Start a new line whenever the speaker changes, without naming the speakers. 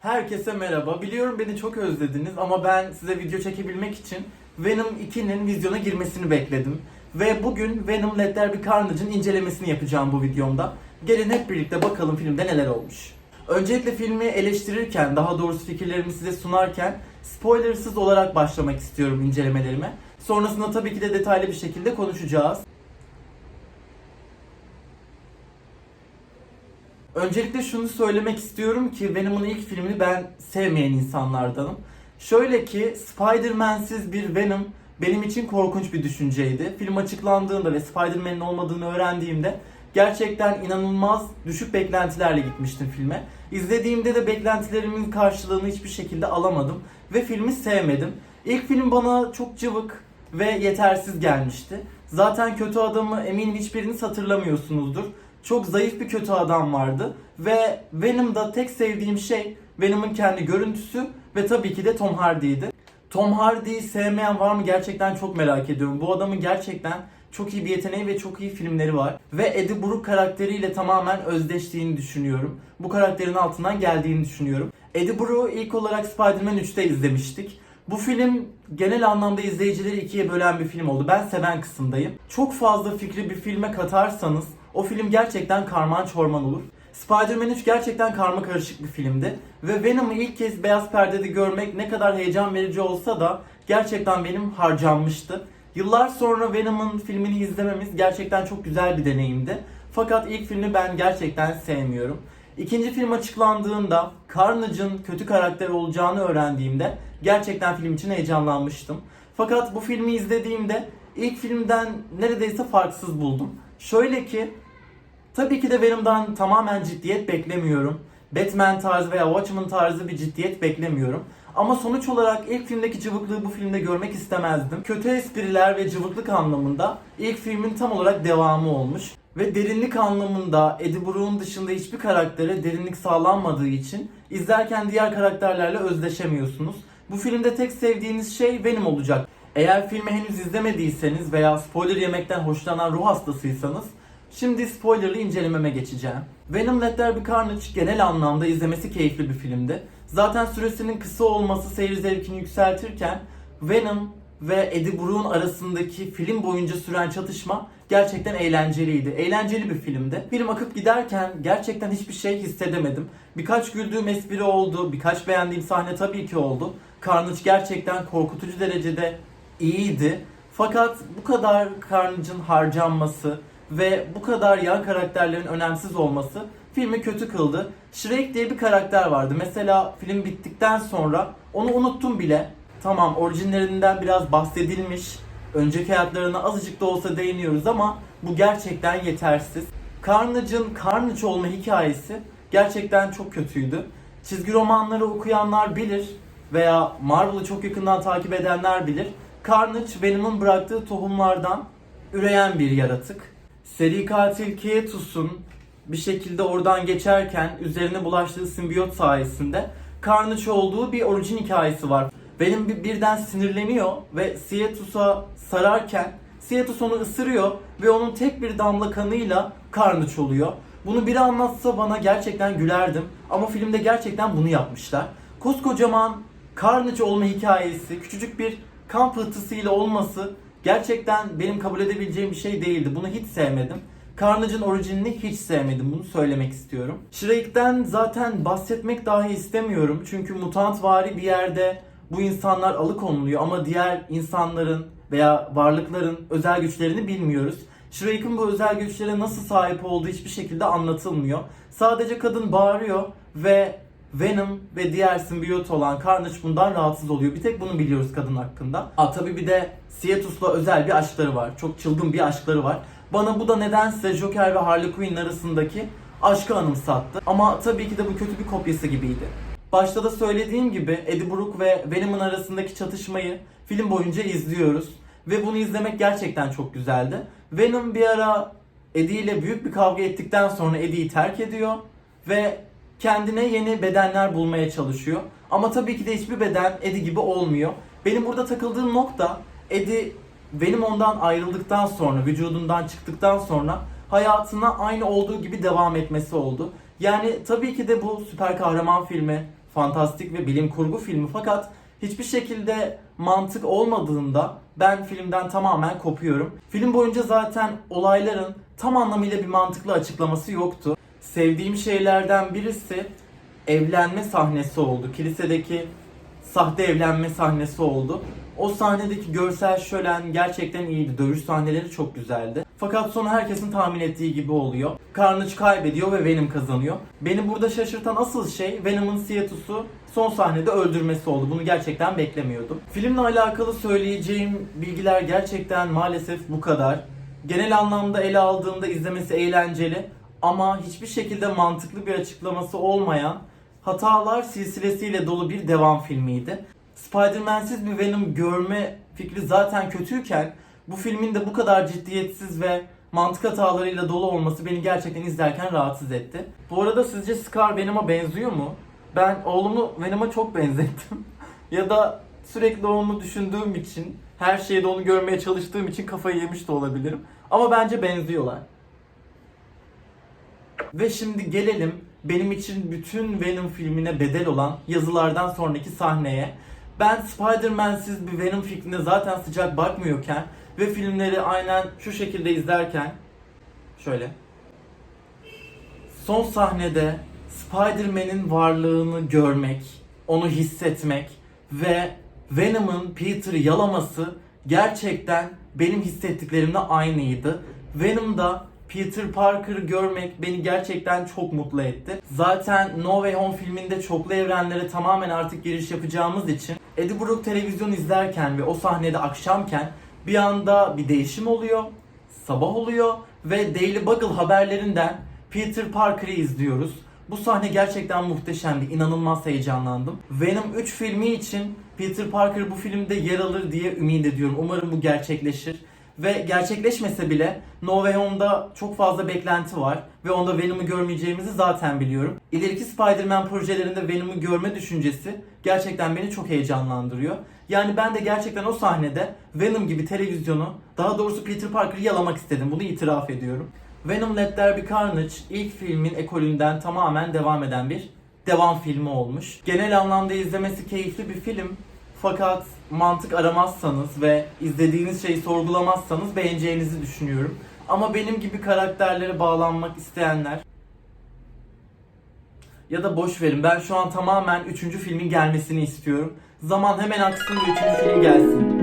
Herkese merhaba. Biliyorum beni çok özlediniz ama ben size video çekebilmek için Venom 2'nin vizyona girmesini bekledim. Ve bugün Venom Let There Be Carnage'ın incelemesini yapacağım bu videomda. Gelin hep birlikte bakalım filmde neler olmuş. Öncelikle filmi eleştirirken, daha doğrusu fikirlerimi size sunarken spoilersız olarak başlamak istiyorum incelemelerime. Sonrasında tabii ki de detaylı bir şekilde konuşacağız. Öncelikle şunu söylemek istiyorum ki Venom'un ilk filmini ben sevmeyen insanlardanım. Şöyle ki Spider-Man'siz bir Venom benim için korkunç bir düşünceydi. Film açıklandığında ve Spider-Man'in olmadığını öğrendiğimde gerçekten inanılmaz düşük beklentilerle gitmiştim filme. İzlediğimde de beklentilerimin karşılığını hiçbir şekilde alamadım ve filmi sevmedim. İlk film bana çok cıvık ve yetersiz gelmişti. Zaten kötü adamı eminim hiçbiriniz hatırlamıyorsunuzdur. Çok zayıf bir kötü adam vardı ve Venom'da tek sevdiğim şey Venom'un kendi görüntüsü ve tabii ki de Tom Hardy'ydi. Tom Hardy'yi sevmeyen var mı gerçekten çok merak ediyorum. Bu adamın gerçekten çok iyi bir yeteneği ve çok iyi filmleri var. Ve Eddie Brooke karakteriyle tamamen özdeştiğini düşünüyorum. Bu karakterin altından geldiğini düşünüyorum. Eddie Brooke'u ilk olarak Spider-Man 3'te izlemiştik. Bu film genel anlamda izleyicileri ikiye bölen bir film oldu. Ben seven kısımdayım. Çok fazla fikri bir filme katarsanız o film gerçekten karman çorman olur. Spider-Man 3 gerçekten karma karışık bir filmdi. Ve Venom'u ilk kez beyaz perdede görmek ne kadar heyecan verici olsa da gerçekten benim harcanmıştı. Yıllar sonra Venom'un filmini izlememiz gerçekten çok güzel bir deneyimdi. Fakat ilk filmi ben gerçekten sevmiyorum. İkinci film açıklandığında Carnage'ın kötü karakter olacağını öğrendiğimde gerçekten film için heyecanlanmıştım. Fakat bu filmi izlediğimde ilk filmden neredeyse farksız buldum. Şöyle ki tabii ki de Venom'dan tamamen ciddiyet beklemiyorum. Batman tarzı veya Watchmen tarzı bir ciddiyet beklemiyorum. Ama sonuç olarak ilk filmdeki cıvıklığı bu filmde görmek istemezdim. Kötü espriler ve cıvıklık anlamında ilk filmin tam olarak devamı olmuş. Ve derinlik anlamında Eddie Brooke'un dışında hiçbir karaktere derinlik sağlanmadığı için izlerken diğer karakterlerle özdeşemiyorsunuz. Bu filmde tek sevdiğiniz şey Venom olacak. Eğer filmi henüz izlemediyseniz veya spoiler yemekten hoşlanan ruh hastasıysanız Şimdi spoilerlı incelememe geçeceğim. Venom Let There Be Carnage genel anlamda izlemesi keyifli bir filmdi. Zaten süresinin kısa olması seyir zevkini yükseltirken Venom ve Eddie Brooke'un arasındaki film boyunca süren çatışma gerçekten eğlenceliydi. Eğlenceli bir filmdi. Film akıp giderken gerçekten hiçbir şey hissedemedim. Birkaç güldüğüm espri oldu, birkaç beğendiğim sahne tabii ki oldu. Carnage gerçekten korkutucu derecede iyiydi. Fakat bu kadar Carnage'ın harcanması, ve bu kadar yan karakterlerin önemsiz olması filmi kötü kıldı. Shrek diye bir karakter vardı. Mesela film bittikten sonra onu unuttum bile. Tamam orijinlerinden biraz bahsedilmiş. Önceki hayatlarına azıcık da olsa değiniyoruz ama bu gerçekten yetersiz. Carnage'ın Carnage olma hikayesi gerçekten çok kötüydü. Çizgi romanları okuyanlar bilir veya Marvel'ı çok yakından takip edenler bilir. Carnage Venom'un bıraktığı tohumlardan üreyen bir yaratık. Seri katil Kietus'un bir şekilde oradan geçerken üzerine bulaştığı simbiyot sayesinde Carnage olduğu bir orijin hikayesi var. Bir, birden sinirleniyor ve Sietus'a sararken Sietus onu ısırıyor ve onun tek bir damla kanıyla Carnage oluyor. Bunu biri anlatsa bana gerçekten gülerdim ama filmde gerçekten bunu yapmışlar. Koskocaman Carnage olma hikayesi küçücük bir kan pıhtısıyla olması gerçekten benim kabul edebileceğim bir şey değildi. Bunu hiç sevmedim. Carnage'ın orijinini hiç sevmedim. Bunu söylemek istiyorum. Shrek'ten zaten bahsetmek dahi istemiyorum. Çünkü mutant vari bir yerde bu insanlar alıkonuluyor ama diğer insanların veya varlıkların özel güçlerini bilmiyoruz. Shrek'in bu özel güçlere nasıl sahip olduğu hiçbir şekilde anlatılmıyor. Sadece kadın bağırıyor ve Venom ve diğer simbiyot olan Carnage bundan rahatsız oluyor. Bir tek bunu biliyoruz kadın hakkında. Aa tabii bir de Sietus'la özel bir aşkları var. Çok çılgın bir aşkları var. Bana bu da nedense Joker ve Harley Quinn arasındaki aşkı anımsattı. Ama tabii ki de bu kötü bir kopyası gibiydi. Başta da söylediğim gibi Eddie Brooke ve Venom'un arasındaki çatışmayı film boyunca izliyoruz. Ve bunu izlemek gerçekten çok güzeldi. Venom bir ara Eddie ile büyük bir kavga ettikten sonra Eddie'yi terk ediyor ve kendine yeni bedenler bulmaya çalışıyor. Ama tabii ki de hiçbir beden Eddie gibi olmuyor. Benim burada takıldığım nokta Eddie benim ondan ayrıldıktan sonra, vücudundan çıktıktan sonra hayatına aynı olduğu gibi devam etmesi oldu. Yani tabii ki de bu süper kahraman filmi fantastik ve bilim kurgu filmi fakat hiçbir şekilde mantık olmadığında ben filmden tamamen kopuyorum. Film boyunca zaten olayların tam anlamıyla bir mantıklı açıklaması yoktu. Sevdiğim şeylerden birisi evlenme sahnesi oldu. Kilisedeki sahte evlenme sahnesi oldu. O sahnedeki görsel şölen gerçekten iyiydi. Dövüş sahneleri çok güzeldi. Fakat sonu herkesin tahmin ettiği gibi oluyor. Carnage kaybediyor ve Venom kazanıyor. Beni burada şaşırtan asıl şey Venom'un Siyatusu son sahnede öldürmesi oldu. Bunu gerçekten beklemiyordum. Filmle alakalı söyleyeceğim bilgiler gerçekten maalesef bu kadar. Genel anlamda ele aldığımda izlemesi eğlenceli ama hiçbir şekilde mantıklı bir açıklaması olmayan hatalar silsilesiyle dolu bir devam filmiydi. Spider-Man'siz bir Venom görme fikri zaten kötüyken bu filmin de bu kadar ciddiyetsiz ve mantık hatalarıyla dolu olması beni gerçekten izlerken rahatsız etti. Bu arada sizce Scar Venom'a benziyor mu? Ben oğlumu Venom'a çok benzettim. ya da sürekli onu düşündüğüm için, her şeyde onu görmeye çalıştığım için kafayı yemiş de olabilirim. Ama bence benziyorlar. Ve şimdi gelelim benim için bütün Venom filmine bedel olan yazılardan sonraki sahneye. Ben Spider-Man'siz bir Venom fikrine zaten sıcak bakmıyorken ve filmleri aynen şu şekilde izlerken şöyle son sahnede Spider-Man'in varlığını görmek, onu hissetmek ve Venom'ın Peter'ı yalaması gerçekten benim hissettiklerimle aynıydı. Venom'da Peter Parker'ı görmek beni gerçekten çok mutlu etti. Zaten No Way Home filminde çoklu evrenlere tamamen artık giriş yapacağımız için Eddie Brock televizyon izlerken ve o sahnede akşamken bir anda bir değişim oluyor. Sabah oluyor ve Daily Bugle haberlerinden Peter Parker'ı izliyoruz. Bu sahne gerçekten muhteşemdi. İnanılmaz heyecanlandım. Venom 3 filmi için Peter Parker bu filmde yer alır diye ümit ediyorum. Umarım bu gerçekleşir. Ve gerçekleşmese bile No Way Home'da çok fazla beklenti var. Ve onda Venom'u görmeyeceğimizi zaten biliyorum. İleriki Spider-Man projelerinde Venom'u görme düşüncesi gerçekten beni çok heyecanlandırıyor. Yani ben de gerçekten o sahnede Venom gibi televizyonu, daha doğrusu Peter Parker'ı yalamak istedim. Bunu itiraf ediyorum. Venom Let There Be Carnage ilk filmin ekolünden tamamen devam eden bir devam filmi olmuş. Genel anlamda izlemesi keyifli bir film. Fakat mantık aramazsanız ve izlediğiniz şeyi sorgulamazsanız beğeneceğinizi düşünüyorum. Ama benim gibi karakterlere bağlanmak isteyenler ya da boş verin. Ben şu an tamamen 3. filmin gelmesini istiyorum. Zaman hemen aksın ve 3. film gelsin.